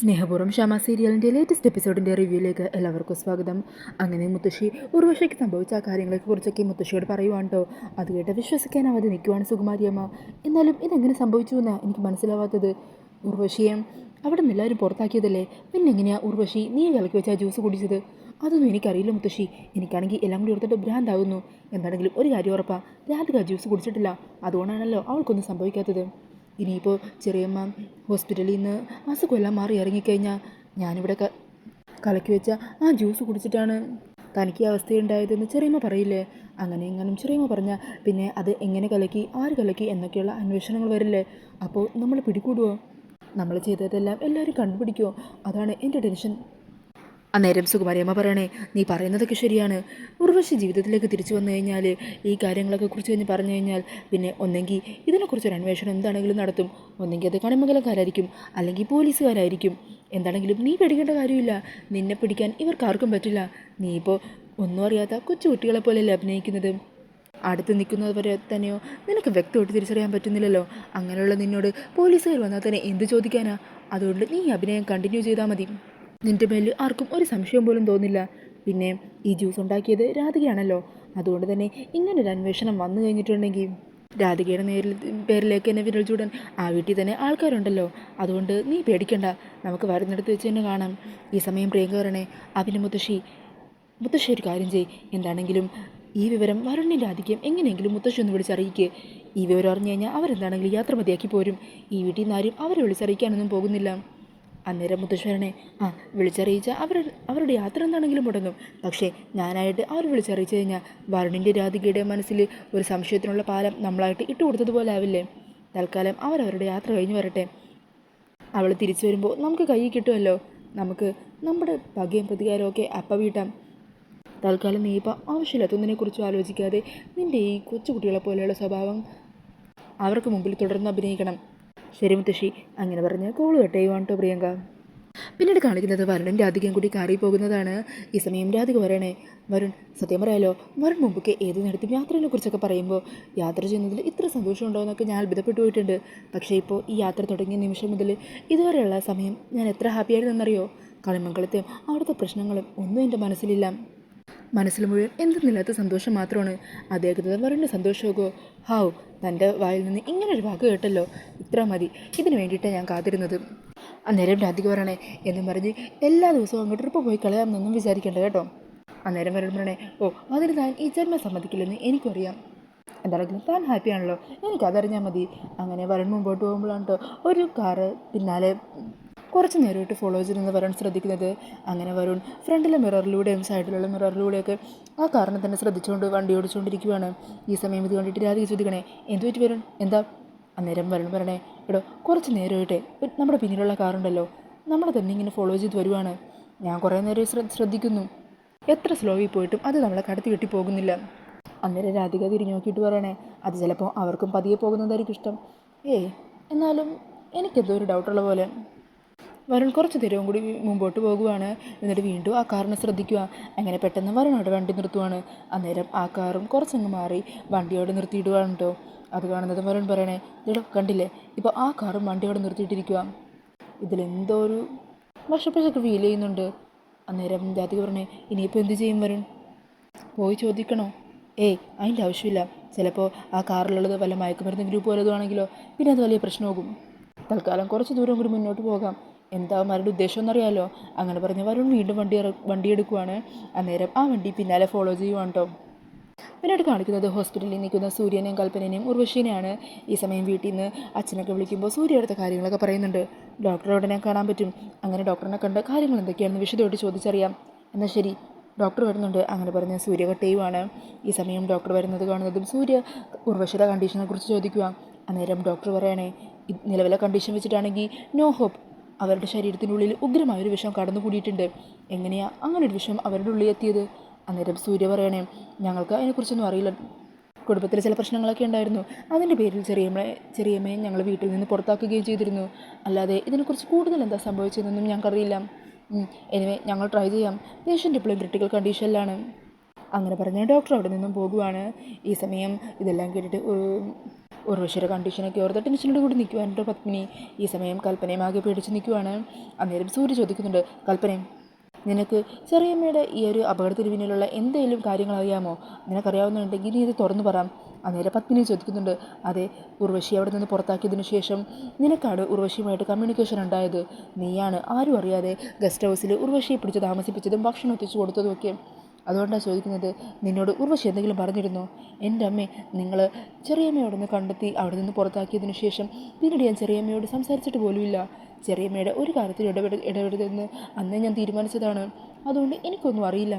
സ്നേഹപൂർവം ക്ഷമ സീരിയലിന്റെ ലേറ്റസ്റ്റ് എപ്പിസോഡിന്റെ റിവ്യൂയിലേക്ക് എല്ലാവർക്കും സ്വാഗതം. അങ്ങനെ മുത്തശ്ശി ഉർവശയ്ക്ക് സംഭവിച്ച ആ കാര്യങ്ങളെക്കുറിച്ചൊക്കെ മുത്തശ്ശിയോട് പറയുവാണ് കേട്ടോ അത് കേട്ട് വിശ്വസിക്കാനാവാതെ നിൽക്കുവാണ് സുകുമാരിയമ്മ. എന്നാലും ഇതെങ്ങനെ സംഭവിച്ചു എന്നാണ് എനിക്ക് മനസ്സിലാവാത്തത്. ഉർവശിയെ അവിടെ നിന്ന് എല്ലാവരും പുറത്താക്കിയതല്ലേ? പിന്നെ എങ്ങനെയാണ് ഉർവശി നീ വിലക്ക് വെച്ചാൽ ജ്യൂസ് കുടിച്ചത്? അതൊന്നും എനിക്കറിയില്ല മുത്തശ്ശി. എനിക്കാണെങ്കിൽ എല്ലാം കൂടി ഓർത്തിട്ട് ഭ്രാന്താവുന്നു. എന്താണെങ്കിലും ഒരു കാര്യം ഉറപ്പാ. രാധിക ജ്യൂസ് കുടിച്ചിട്ടില്ല. അതുകൊണ്ടാണല്ലോ അവൾക്കൊന്നും സംഭവിക്കാത്തത്. ഇനിയിപ്പോൾ ചെറിയമ്മ ഹോസ്പിറ്റലിൽ നിന്ന് അസുഖമെല്ലാം മാറി ഇറങ്ങിക്കഴിഞ്ഞാൽ ഞാനിവിടെ കലക്കി വെച്ച ആ ജ്യൂസ് കുടിച്ചിട്ടാണ് തനിക്ക് ഈ അവസ്ഥയുണ്ടായതെന്ന് ചെറിയമ്മ പറയില്ലേ? അങ്ങനെ എങ്ങാനും ചെറിയമ്മ പറഞ്ഞാൽ പിന്നെ അത് എങ്ങനെ കലക്കി ആര് കലക്കി എന്നൊക്കെയുള്ള അന്വേഷണങ്ങൾ വരില്ലേ? അപ്പോൾ നമ്മൾ പിടികൂടുമോ നമ്മൾ ചെയ്തതെല്ലാം എല്ലാവരും കണ്ടുപിടിക്കുമോ അതാണ് എന്റെ ടെൻഷൻ. അന്നേരം സുകുമാരിയമ്മ പറയണേ നീ പറയുന്നതൊക്കെ ശരിയാണ്. ഉർവശി ജീവിതത്തിലേക്ക് തിരിച്ചു വന്നു കഴിഞ്ഞാൽ ഈ കാര്യങ്ങളൊക്കെ കുറിച്ച് കഴിഞ്ഞ് പറഞ്ഞു കഴിഞ്ഞാൽ പിന്നെ ഒന്നെങ്കിൽ ഇതിനെക്കുറിച്ചൊരു അന്വേഷണം എന്താണെങ്കിലും നടത്തും. ഒന്നെങ്കിൽ അത് കണിമംഗലക്കാരായിരിക്കും അല്ലെങ്കിൽ പോലീസുകാരായിരിക്കും. എന്താണെങ്കിലും നീ പേടിക്കേണ്ട കാര്യമില്ല. നിന്നെ പിടിക്കാൻ ഇവർക്കാർക്കും പറ്റില്ല. നീ ഇപ്പോൾ ഒന്നും അറിയാത്ത കൊച്ചു കുട്ടികളെ പോലെയല്ലേ അഭിനയിക്കുന്നത്. അടുത്ത് നിൽക്കുന്നവരെ തന്നെയോ? നിനക്ക് വ്യക്തമായിട്ട് തിരിച്ചറിയാൻ പറ്റുന്നില്ലല്ലോ. അങ്ങനെയുള്ള നിന്നോട് പോലീസുകാർ വന്നാൽ തന്നെ എന്ത് ചോദിക്കാനാ? അതുകൊണ്ട് നീ അഭിനയം കണ്ടിന്യൂ ചെയ്താൽ മതി. നിന്റെ മേലിൽ ആർക്കും ഒരു സംശയം പോലും തോന്നില്ല. പിന്നെ ഈ ജ്യൂസ് ഉണ്ടാക്കിയത് രാധികയാണല്ലോ. അതുകൊണ്ട് തന്നെ ഇങ്ങനൊരു അന്വേഷണം വന്നു കഴിഞ്ഞിട്ടുണ്ടെങ്കിൽ രാധികയുടെ നേരിൽ പേരിലേക്ക് തന്നെ വിരൽ ചൂടാൻ ആ വീട്ടിൽ തന്നെ ആൾക്കാരുണ്ടല്ലോ. അതുകൊണ്ട് നീ പേടിക്കണ്ട. നമുക്ക് വരുന്നിടത്ത് വെച്ച് തന്നെ കാണാം. ഈ സമയം പ്രിയങ്ക പറയണേ അഭിന് മുത്തശ്ശി മുത്തശ്ശി ഒരു കാര്യം ചെയ് എന്താണെങ്കിലും ഈ വിവരം വരുണിന്റെ ആധിക്യം എങ്ങനെയെങ്കിലും മുത്തശ്ശി ഒന്ന് വിളിച്ചറിയിക്കുക ഈ വിവരം അറിഞ്ഞു കഴിഞ്ഞാൽ അവരെന്താണെങ്കിലും യാത്ര മതിയാക്കി പോരും. ഈ വീട്ടിൽ നിന്ന് ആരും അവരെ വിളിച്ചറിയിക്കാനൊന്നും പോകുന്നില്ല. അന്നേരം മുത്തശ്വരനെ ആ വിളിച്ചറിയിച്ച അവർ അവരുടെ യാത്ര എന്താണെങ്കിലും മുടങ്ങും. പക്ഷേ ഞാനായിട്ട് അവർ വിളിച്ചറിയിച്ചു കഴിഞ്ഞാൽ വരുണിന്റെ രാധികയുടെ മനസ്സിൽ ഒരു സംശയത്തിനുള്ള പാലം നമ്മളായിട്ട് ഇട്ട് കൊടുത്തതുപോലെ ആവില്ലേ തൽക്കാലം അവരവരുടെ യാത്ര കഴിഞ്ഞു വരട്ടെ. അവൾ തിരിച്ചു വരുമ്പോൾ നമുക്ക് കയ്യിൽ കിട്ടുമല്ലോ? നമുക്ക് നമ്മുടെ പകയും പ്രതികാരമൊക്കെ അപ്പ വീട്ടാം. തൽക്കാലം നീ ഇപ്പം ആവശ്യമില്ലാത്തൊന്നിനെക്കുറിച്ചും ആലോചിക്കാതെ നിന്റെ ഈ കൊച്ചുകുട്ടികളെ പോലെയുള്ള സ്വഭാവം അവർക്ക് മുമ്പിൽ തുടർന്ന് അഭിനയിക്കണം. ശരി മുത്തശ്ശി. അങ്ങനെ പറഞ്ഞ് കോൾ കട്ട് ചെയ്യുവാണ് പ്രിയങ്ക. പിന്നീട് കാണിക്കുന്നത് വരുണും രാധികയും കൂടി കാറി പോകുന്നതാണ്. ഈ സമയം രാധിക പറയണേ വരുൺ സത്യം പറയാലോ വരുൺ മുമ്പൊക്കെ ഏത് നേരത്തും യാത്രയെ കുറിച്ചൊക്കെ പറയുമ്പോൾ യാത്ര ചെയ്യുന്നതിൽ ഇത്ര സന്തോഷമുണ്ടോ എന്നൊക്കെ ഞാൻ അത്ഭുതപ്പെട്ടു പോയിട്ടുണ്ട്. പക്ഷേ ഇപ്പോൾ ഈ യാത്ര തുടങ്ങിയ നിമിഷം മുതൽ ഇതുവരെയുള്ള സമയം ഞാൻ എത്ര ഹാപ്പിയായിരുന്നെന്നറിയോ കളിമംഗലത്തെയും അവിടുത്തെ പ്രശ്നങ്ങളും ഒന്നും എന്റെ മനസ്സിലില്ല. മനസ്സിൽ മുഴുവൻ എന്തെന്നില്ലാത്ത സന്തോഷം മാത്രമാണ്. അദ്ദേഹത്തിന് വരണ്ട സന്തോഷമൊക്കെ ഹാവ് തന്റെ വായിൽ നിന്ന് ഇങ്ങനൊരു വാക്ക് കേട്ടല്ലോ. ഇത്ര മതി. ഇതിനു വേണ്ടിയിട്ടാണ് ഞാൻ കാത്തിരുന്നത്. അന്നേരം രാധിക പറയണേ എന്നും പറഞ്ഞ് എല്ലാ ദിവസവും അങ്ങോട്ട് ട്രിപ്പ് പോയി കളയാമെന്നൊന്നും വിചാരിക്കേണ്ട കേട്ടോ. അന്നേരം വരണം പറയണേ ഓ അതിന് താൻ ഈ ജന്മം സമ്മതിക്കില്ലെന്ന് എനിക്കറിയാം. എന്താണെങ്കിലും താൻ ഹാപ്പിയാണല്ലോ എനിക്കതറിഞ്ഞാൽ മതി. അങ്ങനെ വരൺ മുമ്പോട്ട് പോകുമ്പോഴാണ് കേട്ടോ ഒരു കാറ് പിന്നാലെ കുറച്ച് നേരമായിട്ട് ഫോളോ ചെയ്തെന്ന് വരുൺ ശ്രദ്ധിക്കുന്നത്. അങ്ങനെ വരുൺ ഫ്രണ്ടിലെ മിററിലൂടെയും സൈഡിലുള്ള മിററിലൂടെയൊക്കെ ആ കാറിനെ തന്നെ ശ്രദ്ധിച്ചുകൊണ്ട് വണ്ടി ഓടിച്ചുകൊണ്ടിരിക്കുകയാണ് ഈ സമയം ഇത് കണ്ടിട്ട് രാധിക ചോദിക്കണേ എന്തു പറ്റി വരുൺ? എന്താ? അന്നേരം വരുൺ പറയണേ എടോ കുറച്ച് നേരമായിട്ട് നമ്മുടെ പിന്നിലുള്ള കാറുണ്ടല്ലോ നമ്മളെ തന്നെ ഇങ്ങനെ ഫോളോ ചെയ്ത് വരുവാണ്. ഞാൻ കുറേ നേരം ശ്രദ്ധിക്കുന്നു. എത്ര സ്ലോവിൽ പോയിട്ടും അത് നമ്മളെ കടത്തി കെട്ടി പോകുന്നില്ല. അന്നേരം രാധിക തിരിഞ്ഞു നോക്കിയിട്ട് പറയണേ അത് ചിലപ്പോൾ അവർക്കും പതിയെ പോകുന്നതായിരിക്കും ഇഷ്ടം. ഏയ് എന്നാലും എനിക്കെന്തോ ഒരു ഡൗട്ടുള്ള പോലെ. വരുൺ കുറച്ച് നേരവും കൂടി മുമ്പോട്ട് പോകുവാണ്. എന്നിട്ട് വീണ്ടും ആ കാറിനെ ശ്രദ്ധിക്കുക. അങ്ങനെ പെട്ടെന്ന് വരുൺ അവിടെ വണ്ടി നിർത്തുവാണ്. അന്നേരം ആ കാറും കുറച്ചങ്ങ് മാറി വണ്ടിയോട് നിർത്തിയിടുവാണ് കേട്ടോ അത് കാണുന്നത് വരുൺ പറയണേ ഇതോ കണ്ടില്ലേ? ഇപ്പോൾ ആ കാറും വണ്ടിയോട് നിർത്തിയിട്ടിരിക്കുക ഇതിലെന്തോ ഒരു വശപ്പശൊക്കെ ഫീൽ ചെയ്യുന്നുണ്ട്. അന്നേരം ജാതിക പറഞ്ഞേ ഇനിയിപ്പോൾ എന്ത് ചെയ്യും വരുൺ? പോയി ചോദിക്കണോ? ഏയ് അതിന്റെ ആവശ്യമില്ല. ചിലപ്പോൾ ആ കാറിലുള്ളത് വല്ല മയക്കുമരുന്ന് ഗ്രൂപ്പ് വല്ലതുമാണെങ്കിലോ പിന്നെ അത് വലിയ പ്രശ്നമാകും. തൽക്കാലം കുറച്ച് ദൂരം കൂടി മുന്നോട്ട് പോകാം. എന്താ അവന്മാരുടെ ഉദ്ദേശം എന്നറിയാലോ? അങ്ങനെ പറഞ്ഞ വരുൺ വീണ്ടും വണ്ടി വണ്ടി എടുക്കുവാണ്. അന്നേരം ആ വണ്ടി പിന്നാലെ ഫോളോ ചെയ്യുവാണ് കേട്ടോ പിന്നീട് കാണിക്കുന്നത് ഹോസ്പിറ്റലിൽ നിൽക്കുന്ന സൂര്യനെയും കൽപ്പനയും ഉർവശീനെയാണ്. ഈ സമയം വീട്ടിൽ നിന്ന് അച്ഛനൊക്കെ വിളിക്കുമ്പോൾ സൂര്യ എടുത്ത കാര്യങ്ങളൊക്കെ പറയുന്നുണ്ട്. ഡോക്ടറെ ഉടനെ കാണാൻ പറ്റും. അങ്ങനെ ഡോക്ടറിനെ കണ്ട് കാര്യങ്ങൾ എന്തൊക്കെയാണെന്ന് വിശദമായിട്ട് ചോദിച്ചറിയാം. എന്നാൽ ശരി ഡോക്ടർ വരുന്നുണ്ട്. അങ്ങനെ പറഞ്ഞ സൂര്യ കട്ട് ചെയ്യുവാണ്. ഈ സമയം ഡോക്ടർ വരുന്നത് കാണുന്നതും സൂര്യ ഉർവശിയുടെ കണ്ടീഷനെക്കുറിച്ച് ചോദിക്കുക അന്നേരം ഡോക്ടർ പറയണേ "ഇത് നിലവിലെ കണ്ടീഷൻ വെച്ചിട്ടാണെങ്കിൽ നോ ഹോപ്പ് അവരുടെ ശരീരത്തിനുള്ളിൽ ഉഗ്രമായ ഒരു വിഷം കടന്നുകൂടിയിട്ടുണ്ട്. എങ്ങനെയാ അങ്ങനെ ഒരു വിഷം അവരുടെ ഉള്ളിൽ എത്തിയത്? അന്നേരം സൂര്യ പറയണേ ഞങ്ങൾക്ക് അതിനെക്കുറിച്ചൊന്നും അറിയില്ല. കുടുംബത്തിൽ ചില പ്രശ്നങ്ങളൊക്കെ ഉണ്ടായിരുന്നു. അതിന്റെ പേരിൽ ചെറിയമ്മ ചെറിയമ്മയെ ഞങ്ങൾ വീട്ടിൽ നിന്ന് പുറത്താക്കുകയും ചെയ്തിരുന്നു. അല്ലാതെ ഇതിനെക്കുറിച്ച് കൂടുതൽ എന്താ സംഭവിച്ചതെന്നൊന്നും ഞങ്ങൾക്കറിയില്ല. എനിവേ ഞങ്ങൾ ട്രൈ ചെയ്യാം. പേഷ്യന്റ് ഇപ്പോഴും ക്രിട്ടിക്കൽ കണ്ടീഷനിലാണ് അങ്ങനെ പറഞ്ഞ ഡോക്ടർ അവിടെ നിന്നും പോകുവാണ്. ഈ സമയം ഇതെല്ലാം കേട്ടിട്ട് ഉർവശിയുടെ കണ്ടീഷനൊക്കെ ഓർത്ത് ടെൻഷനോട് കൂടി നിൽക്കുവാനുണ്ട് പത്മിനി ഈ സമയം കൽപ്പനയും ആകെ പേടിച്ച് നിൽക്കുവാണ് അന്നേരം സൂര്യ ചോദിക്കുന്നുണ്ട് കൽപ്പനയും നിനക്ക് ചെറിയമ്മയുടെ ഈ ഒരു അപകടത്തിന് പിന്നിലുള്ള എന്തെങ്കിലും കാര്യങ്ങൾ അറിയാമോ? നിനക്കറിയാവുന്നുണ്ടെങ്കിൽ നീ ഇത് തുറന്നു പറ. അന്നേരം പത്മിനി ചോദിക്കുന്നുണ്ട് അതെ ഉർവശി അവിടെ നിന്ന് പുറത്താക്കിയതിനു ശേഷം നിനക്കാണ് ഉർവശിയുമായിട്ട് കമ്മ്യൂണിക്കേഷൻ ഉണ്ടായത്? നീയാണ് ആരും അറിയാതെ ഗസ്റ്റ് ഹൗസിൽ ഉർവശിയെ പിടിച്ച് താമസിപ്പിച്ചതും ഭക്ഷണം എത്തിച്ചു കൊടുത്തതുമൊക്കെ അതുകൊണ്ടാണ് ചോദിക്കുന്നത് നിന്നോട് ഉർവശി എന്തെങ്കിലും പറഞ്ഞിരുന്നോ? എന്റെ അമ്മേ നിങ്ങൾ ചെറിയമ്മയോട് ഒന്ന് കണ്ടെത്തി അവിടെ നിന്ന് പുറത്താക്കിയതിനു ശേഷം പിന്നീട് ഞാൻ ചെറിയമ്മയോട് സംസാരിച്ചിട്ട് പോലുമില്ല. ചെറിയമ്മയുടെ ഒരു കാര്യത്തിൽ ഇടപെട ഇടപെടരുതെന്ന് അന്നേ ഞാൻ തീരുമാനിച്ചതാണ്. അതുകൊണ്ട് എനിക്കൊന്നും അറിയില്ല.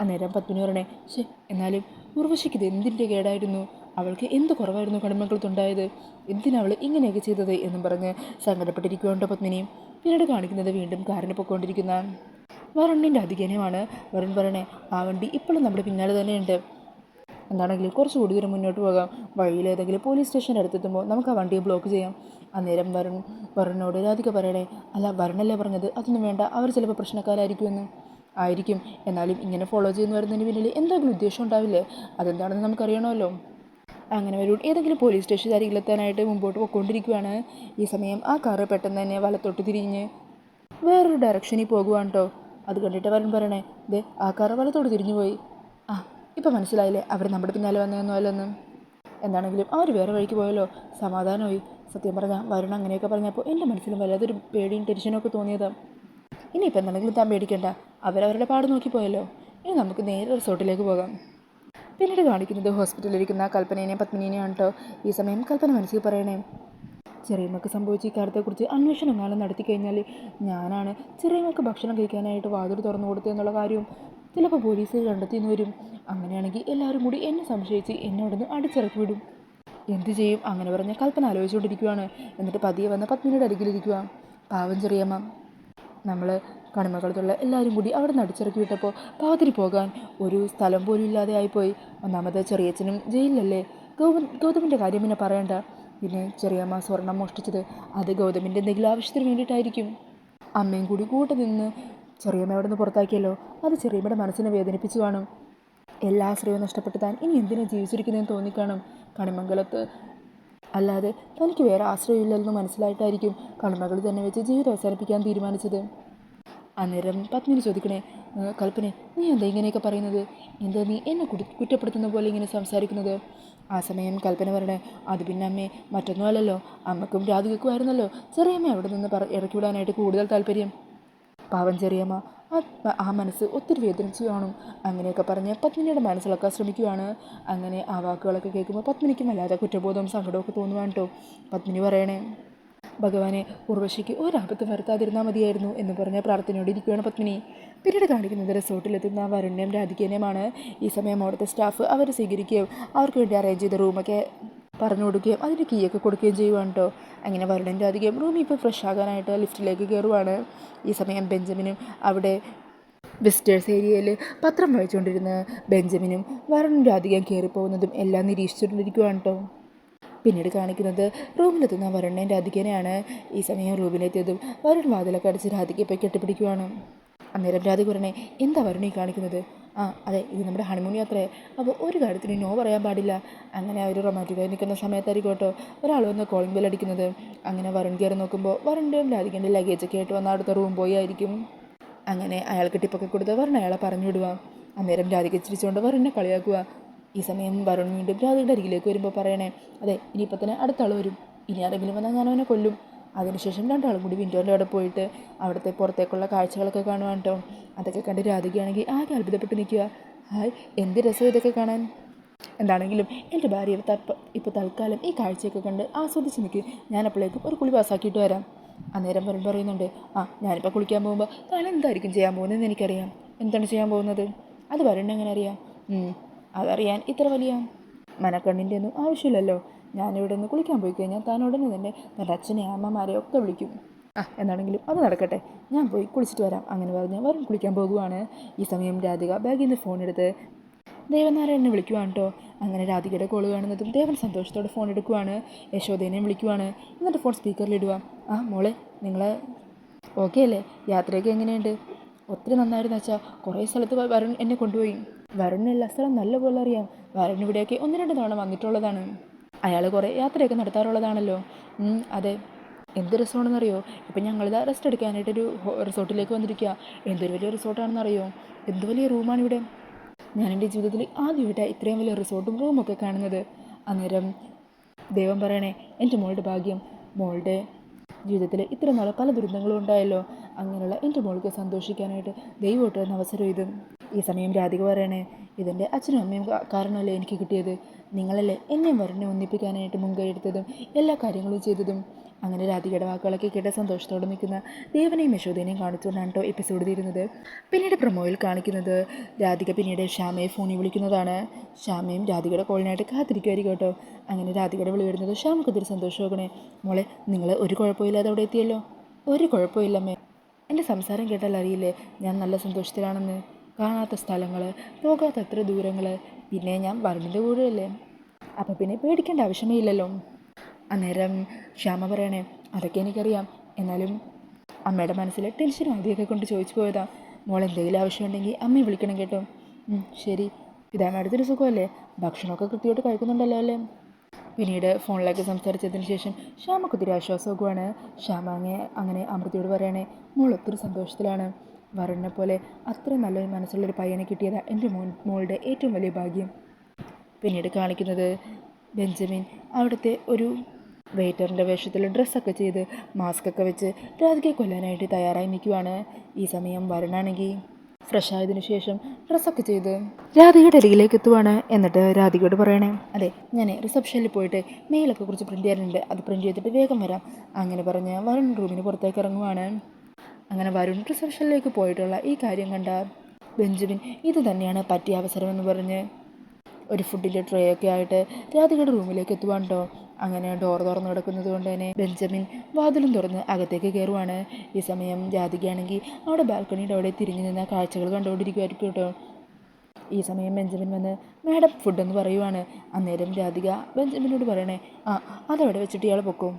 അന്നേരം പത്മിനി പറയണേ ശേ എന്നാലും ഉർവശിക്ക് ഇത് എന്തിന്റെ കേടായിരുന്നു? അവൾക്ക് എന്ത് കുറവായിരുന്നു കടമക്കളത്തുണ്ടായത് എന്തിനവൾ ഇങ്ങനെയൊക്കെ ചെയ്തത്? എന്നും പറഞ്ഞ് സങ്കടപ്പെട്ടിരിക്കുകയുണ്ടോ പത്മിനിയും പിന്നീട് കാണിക്കുന്നത് വീണ്ടും കാറിന് പൊയ്ക്കൊണ്ടിരിക്കുന്ന വരുണിന്റെ അധികനമാണ് വരുൺ പറയണേ ആ വണ്ടി ഇപ്പോഴും നമ്മുടെ പിന്നാലെ തന്നെയുണ്ട്. എന്താണെങ്കിലും കുറച്ച് കൂടി ദൂരം മുന്നോട്ട് പോകാം. വഴിയിൽ ഏതെങ്കിലും പോലീസ് സ്റ്റേഷന്റെ അടുത്തെത്തുമ്പോൾ നമുക്ക് ആ വണ്ടിയെ ബ്ലോക്ക് ചെയ്യാം. അന്നേരം വരുൺ വരുണിനോട് രാധിക പറയണേ അല്ല വരുണല്ലേ പറഞ്ഞത്? അതൊന്നും വേണ്ട. അവർ ചിലപ്പോൾ പ്രശ്നക്കാരായിരിക്കുമെന്ന്. ആയിരിക്കും. എന്നാലും ഇങ്ങനെ ഫോളോ ചെയ്യുന്ന വരുന്നതിന് പിന്നിൽ എന്തെങ്കിലും ഉദ്ദേശം ഉണ്ടാവില്ലേ? അതെന്താണെന്ന് നമുക്കറിയണമല്ലോ. അങ്ങനെ വരും ഏതെങ്കിലും പോലീസ് സ്റ്റേഷൻ അരികിലെത്താനായിട്ട് മുമ്പോട്ട് പോയിക്കൊണ്ടിരിക്കുകയാണ് ഈ സമയം ആ കാറ് പെട്ടെന്ന് തന്നെ വലത്തോട്ട് തിരിഞ്ഞ് വേറൊരു ഡയറക്ഷനിൽ പോകുവാണ് കേട്ടോ അത് കണ്ടിട്ട് വരൻ പറയണേ ദേ ആ കാറ് വലത്തോട്ട് തിരിഞ്ഞു പോയി. ആ ഇപ്പം മനസ്സിലായില്ലേ അവർ നമ്മുടെ പിന്നാലെ വന്നതൊന്നും അല്ലെന്ന്? എന്താണെങ്കിലും അവർ വേറെ വഴിക്ക് പോയല്ലോ സമാധാനമായി. സത്യം പറഞ്ഞാൽ വരുൺ അങ്ങനെയൊക്കെ പറഞ്ഞപ്പോൾ എന്റെ മനസ്സിലും വല്ലാതൊരു പേടിയും ടെൻഷനും ഒക്കെ തോന്നിയത്. ഇനിയിപ്പോൾ എന്താണെങ്കിലും താൻ പേടിക്കണ്ട അവരവരുടെ പാട് നോക്കി പോയല്ലോ. ഇനി നമുക്ക് നേരെ റിസോർട്ടിലേക്ക് പോകാം. പിന്നീട് കാണിക്കുന്നത് ഹോസ്പിറ്റലിലിരിക്കുന്ന കൽപ്പനേനെയും പത്മിനീനെയാണ് കേട്ടോ ഈ സമയം കൽപ്പന മനസ്സിൽ പറയണേ ചെറിയമ്മക്ക് സംഭവിച്ച ഈ കാര്യത്തെക്കുറിച്ച് അന്വേഷണം കാലം നടത്തി കഴിഞ്ഞാൽ ഞാനാണ് ചെറിയമ്മക്ക് ഭക്ഷണം കഴിക്കാനായിട്ട് വാതിൽ തുറന്നു കൊടുത്തതെന്നുള്ള കാര്യവും ചിലപ്പോൾ പോലീസ് കണ്ടെത്തിയെന്ന് വരും. അങ്ങനെയാണെങ്കിൽ എല്ലാവരും കൂടി എന്നെ സംശയിച്ച് എന്നെ അവിടെ അടിച്ചിറക്കി വിടും. എന്ത് ചെയ്യും? അങ്ങനെ പറഞ്ഞ കൽപ്പന ആലോചിച്ചുകൊണ്ടിരിക്കുകയാണ് എന്നിട്ട് പതിയെ വന്ന പത്മിനിയുടെ അരികിലിരിക്കുക പാവം ചെറിയമ്മ. നമ്മൾ കണിമകളത്തുള്ള എല്ലാവരും കൂടി അവിടെ നിന്ന് അടിച്ചിറക്കി വിട്ടപ്പോൾ പാതിരി പോകാൻ ഒരു സ്ഥലം പോലും ഇല്ലാതെ ആയിപ്പോയി ഒന്നാമത് ചെറിയച്ഛനും ജയിലിലല്ലേ? ഗൗതം ഗൗതമിന്റെ കാര്യം പിന്നെ പറയണ്ട. പിന്നെ ചെറിയമ്മ സ്വർണം മോഷ്ടിച്ചത്. അത് ഗൗതമിന്റെ എന്തെങ്കിലും ആവശ്യത്തിന് വേണ്ടിയിട്ടായിരിക്കും. അമ്മയും കൂടി കൂടെ നിന്ന് ചെറിയമ്മ അവിടെ നിന്ന് പുറത്താക്കിയല്ലോ? അത് ചെറിയമ്മയുടെ മനസ്സിനെ വേദനിപ്പിച്ചു കാണും. എല്ലാ ആശ്രയവും നഷ്ടപ്പെട്ടു താൻ ഇനി എന്തിനാണ് ജീവിച്ചിരിക്കുന്നതെന്ന് തോന്നിക്കാണും. കണിമംഗലത്ത് അല്ലാതെ തനിക്ക് വേറെ ആശ്രയമില്ലെന്ന് മനസ്സിലായിട്ടായിരിക്കും കണിമകൾ തന്നെ വെച്ച് ജീവിതം അവസാനിപ്പിക്കാൻ തീരുമാനിച്ചത്. അന്നേരം പത്മിനി ചോദിക്കണേ "ഏ, കൽപ്പനെ നീ എന്താ ഇങ്ങനെയൊക്കെ പറയുന്നത്? എന്താ നീ എന്നെ കുറ്റപ്പെടുത്തുന്ന പോലെ ഇങ്ങനെ സംസാരിക്കുന്നത്? ആ സമയം കൽപ്പന പറയണേ അത് പിന്നെ അമ്മേ മറ്റൊന്നും അല്ലല്ലോ. അമ്മക്കും രാധികക്കും ആയിരുന്നല്ലോ. ചെറിയമ്മ അവിടെ നിന്ന് പറ ഇറക്കി വിടാനായിട്ട് കൂടുതൽ താല്പര്യം. പാവം ചെറിയമ്മ ആ മനസ്സ് ഒത്തിരി വേദനിച്ചു കാണും. അങ്ങനെയൊക്കെ പറഞ്ഞ് പത്മിനിയുടെ മനസ്സിളക്കാൻ ശ്രമിക്കുകയാണ് അങ്ങനെ ആ വാക്കുകളൊക്കെ കേൾക്കുമ്പോൾ പത്മിനിക്കും അല്ലാതെ കുറ്റബോധവും സങ്കടമൊക്കെ തോന്നുവാണ് കേട്ടോ പത്മിനി പറയണേ ഭഗവാനെ ഉർവശിക്ക് ഒരാപത്ത് വരുത്താതിരുന്നാൽ മതിയായിരുന്നു എന്ന് പറഞ്ഞ പ്രാർത്ഥനയോടെ ഇരിക്കുകയാണ് പത്മിനി. പിന്നീട് കാണിക്കുന്നത് റിസോർട്ടിലെത്തുന്ന വരുണ്യം രാധികേനെയുമാണ്. ഈ സമയം അവിടുത്തെ സ്റ്റാഫ് അവർ സ്വീകരിക്കുകയും അവർക്ക് വേണ്ടി അറേഞ്ച് ചെയ്ത റൂമൊക്കെ പറഞ്ഞു കൊടുക്കുകയും അതിന്റെ കീയൊക്കെ കൊടുക്കുകയും ചെയ്യുവാണ് കേട്ടോ അങ്ങനെ വരുണൻ രാധികയും റൂമിൽ ഇപ്പോൾ ഫ്രഷ് ആകാനായിട്ട് ലിഫ്റ്റിലേക്ക് കയറുവാണ് ഈ സമയം ബെഞ്ചമിനും അവിടെ വിസിറ്റേഴ്സ് ഏരിയയിൽ പത്രം വായിച്ചുകൊണ്ടിരുന്ന ബെഞ്ചമിനും വരുണും രാധികയും കയറിപ്പോകുന്നതും എല്ലാം നിരീക്ഷിച്ചുകൊണ്ടിരിക്കുകയാണ് കേട്ടോ പിന്നീട് കാണിക്കുന്നത് റൂമിലെത്തുന്ന വരുണ്യം രാധികനെയാണ്. ഈ സമയം റൂമിലെത്തിയതും വരുൺ വാതിലൊക്കെ അടിച്ച് രാധികയെ പോയി കെട്ടിപ്പിടിക്കുവാണ്. അന്നേരം രാധികുരനെ എന്താ വരുണി കാണിക്കുന്നത്? ആ അതെ ഇത് നമ്മുടെ ഹണിമൂൺ യാത്രയെ. അപ്പോൾ ഒരു കാര്യത്തിന് നോ പറയാൻ പാടില്ല. അങ്ങനെ ഒരു റൊമാന്റിക്കായി നിൽക്കുന്ന സമയത്തായിരിക്കും കേട്ടോ ഒരാൾ വന്ന് കോളിംഗ് ബെൽ അടിക്കുന്നത്. അങ്ങനെ വരുൺ കയറി നോക്കുമ്പോൾ വരുണിന്റെയും രാധികന്റെ ലഗേജൊക്കെ ആയിട്ട് വന്ന അടുത്ത റൂം പോയി ആയിരിക്കും. അങ്ങനെ അയാൾക്ക് ടിപ്പൊക്കെ കൊടുത്ത് വരുൺ അയാളെ പറഞ്ഞു വിടുക അന്നേരം രാധിക ചിരിച്ചുകൊണ്ട് വരുണിനെ കളിയാക്കുക ഈ സമയം വരുൺ വീണ്ടും രാധികയുടെ അരികിലേക്ക് വരുമ്പോൾ പറയണേ അതെ ഇനിയിപ്പോൾ തന്നെ അടുത്ത ആൾ വരും. ഇനി ആരെങ്കിലും വന്നാൽ ഞാൻ അവനെ കൊല്ലും. അതിനുശേഷം രണ്ടാളും കൂടി വിൻഡോന്റെ അവിടെ പോയിട്ട് അവിടുത്തെ പുറത്തേക്കുള്ള കാഴ്ചകളൊക്കെ കാണുവാൻ കേട്ടോ അതൊക്കെ കണ്ട് രാധികയാണെങ്കിൽ ആകെ അത്ഭുതപ്പെട്ട് നിൽക്കുക. ഹായ് എന്ത് രസം ഇതൊക്കെ കാണാൻ? എന്താണെങ്കിലും എന്റെ ഭാര്യ ഇപ്പോൾ തൽക്കാലം ഈ കാഴ്ചയൊക്കെ കണ്ട് ആസ്വദിച്ച് നിൽക്കും ഞാൻ അപ്പോഴേക്കും ഒരു കുളി പാസ്സാക്കിയിട്ട് വരാം. അന്നേരം വരുമ്പോൾ പറയുന്നുണ്ട് ആ ഞാനിപ്പോൾ കുളിക്കാൻ പോകുമ്പോൾ താൻ എന്തായിരിക്കും ചെയ്യാൻ പോകുന്നതെന്ന് എനിക്കറിയാം. എന്താണ് ചെയ്യാൻ പോകുന്നത്? അത് വരണ്ട അറിയാം? അതറിയാൻ ഇത്ര വലിയ മനക്കണ്ണിന്റെ ഒന്നും ആവശ്യമില്ലല്ലോ. ഞാനിവിടെ നിന്ന് കുളിക്കാൻ പോയി കഴിഞ്ഞാൽ താൻ ഉടനെ തന്നെ നല്ല അച്ഛനെ അമ്മമാരെ ഒക്കെ വിളിക്കും. ആ എന്നാണെങ്കിലും അത് നടക്കട്ടെ. ഞാൻ പോയി കുളിച്ചിട്ട് വരാം അങ്ങനെ പറഞ്ഞ് വരും കുളിക്കാൻ പോകുവാണ്. ഈ സമയം രാധിക ബാഗിൽ നിന്ന് ഫോൺ എടുത്ത് ദേവനാരായണനെ വിളിക്കുവാണ് കേട്ടോ അങ്ങനെ രാധികയുടെ കോൾ കാണുന്നതും ദേവൻ സന്തോഷത്തോടെ ഫോൺ എടുക്കുവാണ്. യശോദേനെ വിളിക്കുവാണ്. എന്നിട്ട് ഫോൺ സ്പീക്കറിലിടുക ആ മോളെ നിങ്ങൾ ഓക്കെ അല്ലേ? യാത്രയൊക്കെ എങ്ങനെയുണ്ട്? ഒത്തിരി നന്നായിരുന്നു വെച്ചാൽ കുറേ സ്ഥലത്ത് വരുൺ എന്നെ കൊണ്ടുപോയി. വരുണിനുള്ള സ്ഥലം നല്ല നല്ലപോലെ അറിയാം. വരുൺ ഇവിടെയൊക്കെ ഒന്ന് രണ്ട് തവണ വന്നിട്ടുള്ളതാണ്. അയാൾ കുറേ യാത്രയൊക്കെ നടത്താറുള്ളതാണല്ലോ. അതെ. എന്ത് രസമാണെന്നറിയോ? ഇപ്പം ഞങ്ങളിത് റെസ്റ്റ് എടുക്കാനായിട്ടൊരു റിസോർട്ടിലേക്ക് വന്നിരിക്കുക എന്തൊരു വലിയ റിസോർട്ടാണെന്നറിയോ? എന്ത് വലിയ റൂമാണ് ഇവിടെ ഞാൻ എന്റെ ജീവിതത്തിൽ ആദ്യമായിട്ടാണ് ഇത്രയും വലിയ റിസോർട്ടും റൂമൊക്കെ കാണുന്നത്. അന്നേരം ദൈവം പറയണേ എന്റെ മോളുടെ ഭാഗ്യം. മോളുടെ ജീവിതത്തിൽ ഇത്ര നാൾ പല ദുരന്തങ്ങളും ഉണ്ടായല്ലോ. അങ്ങനെയുള്ള എന്റെ മോൾക്ക് സന്തോഷിക്കാനായിട്ട് ദൈവം ഇട്ടുവരുന്ന അവസരം ഇത്. ഈ സമയം രാധിക പറയണേ ഇതെന്റെ അച്ഛനും അമ്മയും കാരണമല്ലേ എനിക്ക് കിട്ടിയത്? നിങ്ങളല്ലേ എന്നെയും വരനെ ഒന്നിപ്പിക്കാനായിട്ട് മുൻകൈ എടുത്തതും എല്ലാ കാര്യങ്ങളും ചെയ്തതും? അങ്ങനെ രാധികയുടെ വാക്കുകളൊക്കെ കേട്ട സന്തോഷത്തോടെ നിൽക്കുന്ന ദേവനെയും യശോദനെയും കാണിച്ചുകൊണ്ടാണ് കേട്ടോ എപ്പിസോഡ് തീരുന്നത്. പിന്നീട് പ്രൊമോയിൽ കാണിക്കുന്നത് രാധിക പിന്നീട് ശ്യാമയെ ഫോണിൽ വിളിക്കുന്നതാണ്. ശ്യാമയും രാധികയുടെ കോളിനായിട്ട് കാത്തിരിക്കുമായിരിക്കും കേട്ടോ. അങ്ങനെ രാധികയുടെ വിളി വരുന്നത് ശ്യാമക്ക് ഇതൊരു സന്തോഷമാകണേ മോളെ നിങ്ങൾ ഒരു കുഴപ്പമില്ലാതെ അവിടെ എത്തിയല്ലോ? ഒരു കുഴപ്പമില്ലമ്മേ എന്റെ സംസാരം കേട്ടാൽ അറിയില്ലേ? ഞാൻ നല്ല സന്തോഷത്തിലാണെന്ന്. കാണാത്ത സ്ഥലങ്ങൾ പോകാത്ത എത്ര ദൂരങ്ങൾ പിന്നെ ഞാൻ വരുണിന്റെ കൂടെയല്ലേ അപ്പം പിന്നെ പേടിക്കേണ്ട ആവശ്യമേ ഇല്ലല്ലോ അന്നേരം ക്ഷമ പറയണേ അതൊക്കെ എനിക്കറിയാം. എന്നാലും അമ്മയുടെ മനസ്സിൽ ടെൻഷനും ആദ്യമൊക്കെ കൊണ്ട് ചോദിച്ചു പോയതാ. മോൾ എന്തെങ്കിലും ആവശ്യമുണ്ടെങ്കിൽ അമ്മയെ വിളിക്കണം കേട്ടോ. ശരി. ഇതാണ് അടുത്തൊരു സുഖമല്ലേ? ഭക്ഷണമൊക്കെ കൃത്യമായിട്ട് കഴിക്കുന്നുണ്ടല്ലോ അല്ലേ? പിന്നീട് ഫോണിലേക്ക് സംസാരിച്ചതിന് ശേഷം ശ്യാമക്കൊത്തിരി ആശ്വാസമൊക്കെയാണ് ശ്യാമ അങ്ങനെ അങ്ങനെ അമൃതയോട് പറയണേ മോൾ ഒത്തിരി സന്തോഷത്തിലാണ്. വരുണിനെ പോലെ അത്ര നല്ലൊരു മനസ്സുള്ളൊരു പയ്യനെ കിട്ടിയത് എന്റെ മോൻ മോളുടെ ഏറ്റവും വലിയ ഭാഗ്യം. പിന്നീട് കാണിക്കുന്നത് ബെഞ്ചമിൻ. അവിടുത്തെ ഒരു വെയിറ്ററിന്റെ വേഷത്തിൽ ഡ്രസ്സൊക്കെ ചെയ്ത് മാസ്കൊക്കെ വെച്ച് രാധികയെ കൊല്ലാനായിട്ട് തയ്യാറായി നിൽക്കുവാണ് ഈ സമയം വരുണാണെങ്കിൽ ഫ്രഷ് ആയതിനു ശേഷം ഡ്രസ്സൊക്കെ ചെയ്ത് രാധിക അരികിലേക്ക് എത്തുവാണ് എന്നിട്ട് രാധികയോട് പറയണേ അതെ ഞാൻ റിസപ്ഷനിൽ പോയിട്ട് മെയിലൊക്കെ കുറിച്ച് പ്രിന്റ് ചെയ്യാനുണ്ട് അത് പ്രിന്റ് ചെയ്തിട്ട് വേഗം വരാം. അങ്ങനെ പറഞ്ഞ് വരുൺ റൂമിന് പുറത്തേക്ക് ഇറങ്ങുവാണ്. അങ്ങനെ വരുൺ റിസപ്ഷനിലേക്ക് പോയിട്ടുള്ള ഈ കാര്യം കണ്ട ബെഞ്ചമിൻ ഇത് തന്നെയാണ് പറ്റിയ അവസരമെന്ന് പറഞ്ഞ് ഒരു ഫുഡിന്റെ ട്രേ ഒക്കെ ആയിട്ട് രാധികയുടെ റൂമിലേക്ക് എത്തുവാൻ കേട്ടോ അങ്ങനെ ഡോർ തുറന്ന് കിടക്കുന്നത് കൊണ്ട് തന്നെ ബെഞ്ചമിൻ വാതിലും തുറന്ന് അകത്തേക്ക് കയറുവാണ് ഈ സമയം രാധികയാണെങ്കിൽ അവിടെ ബാൽക്കണിയുടെ അവിടെ തിരിഞ്ഞു നിന്ന കാഴ്ചകൾ കണ്ടുകൊണ്ടിരിക്കുമായിരിക്കും കേട്ടോ ഈ സമയം ബെഞ്ചമിൻ വന്ന് മാഡം ഫുഡെന്ന് പറയുവാണ്. അന്നേരം രാധിക ബെഞ്ചമിനോട് പറയണേ ആ അതവിടെ വെച്ചിട്ട് ഇയാൾ പൊക്കും.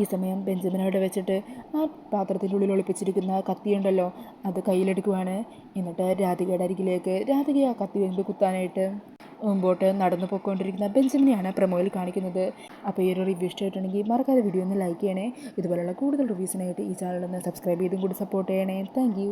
ഈ സമയം ബെഞ്ചമിൻ അവിടെ വെച്ചിട്ട് ആ പാത്രത്തിന്റെ ഉള്ളിൽ ഒളിപ്പിച്ചിരിക്കുന്ന കത്തിയുണ്ടല്ലോ അത് കയ്യിലെടുക്കുവാണ്. എന്നിട്ട് രാധികയുടെ അരികിലേക്ക് രാധിക ആ കത്തി കൊണ്ട് കുത്താനായിട്ട് മുമ്പോട്ട് നടന്നു പോയിക്കൊണ്ടിരിക്കുന്ന ബെഞ്ചമിനെയാണ് പ്രമോയിൽ കാണിക്കുന്നത്. അപ്പോൾ ഈ ഒരു റിവ്യൂ ഇഷ്ടമായിട്ടുണ്ടെങ്കിൽ മറക്കാതെ വീഡിയോ ഒന്ന് ലൈക്ക് ചെയ്യണേ. ഇതുപോലുള്ള കൂടുതൽ റിവ്യൂസിനായിട്ട് ഈ ചാനൽ ഒന്ന് സബ്സ്ക്രൈബ് ചെയ്തും കൂടി സപ്പോർട്ട് ചെയ്യണേ. താങ്ക്